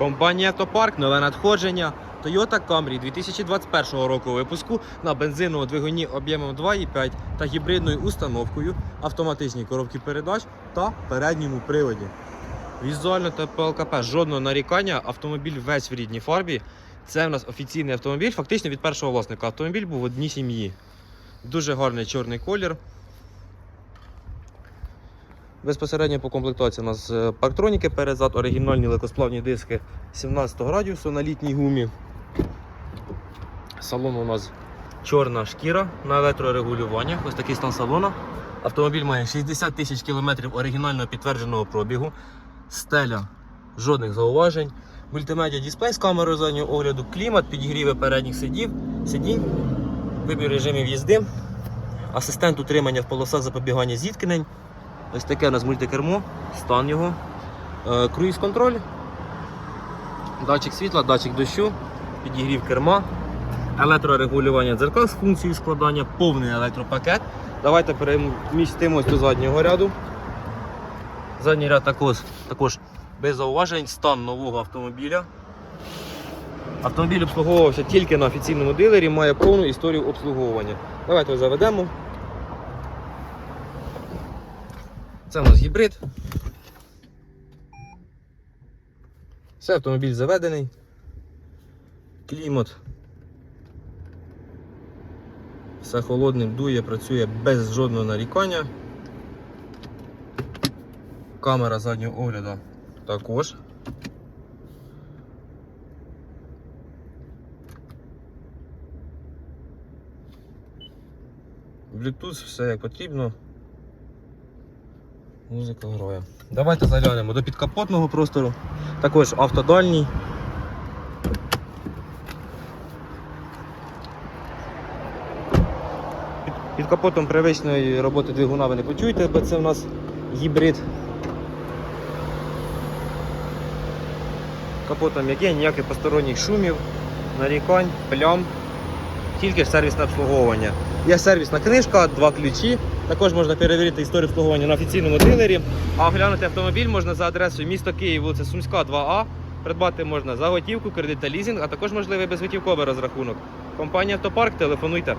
Компанія Автопарк, нове надходження. Toyota Camry 2021 року випуску на бензиновому двигуні об'ємом 2,5 та гібридною установкою, автоматичній коробці передач та передньому приводі. Візуально та ПЛКП жодного нарікання. Автомобіль весь в рідній фарбі. Це в нас офіційний автомобіль, фактично від першого власника. Автомобіль був в одній сім'ї. Дуже гарний чорний колір. Безпосередньо по комплектації у нас е, парктроніки перезад, оригінальні легкосплавні диски 17 радіусу на літній гумі. Салон у нас чорна шкіра на електрорегулювання. Ось такий стан салона. Автомобіль має 60 тисяч кілометрів оригінального підтвердженого пробігу. Стеля, жодних зауважень. Мультимедіа дисплей з камерою заднього огляду, клімат, підігріви передніх сидів, сидінь, вибір режимів їзди, асистент утримання в полосах запобігання зіткнень. Ось таке у нас мультикермо, стан його, е, круїз-контроль, датчик світла, датчик дощу, підігрів керма, електрорегулювання дзеркал з функцією складання, повний електропакет. Давайте перемістимось до заднього ряду. Задній ряд також, також без зауважень, стан нового автомобіля. Автомобіль обслуговувався тільки на офіційному дилері, має повну історію обслуговування. Давайте заведемо. Це у нас гібрид. Все, автомобіль заведений. Клімат. Все холодним дує, працює без жодного нарікання. Камера заднього огляду також. Bluetooth, все як потрібно. Музика грає. Давайте заглянемо до підкапотного простору. Також автодальній. Під, капотом привичної роботи двигуна ви не почуєте, бо це в нас гібрид. Капотом м'яке, ніяких посторонніх шумів, нарікань, плям. Тільки сервісне обслуговування. Є сервісна книжка, два ключі. Також можна перевірити історію обслуговування на офіційному дилері. А оглянути автомобіль можна за адресою місто Київ, вулиця Сумська, 2А. Придбати можна за готівку, кредит та лізинг, а також можливий безготівковий розрахунок. Компанія Автопарк, телефонуйте.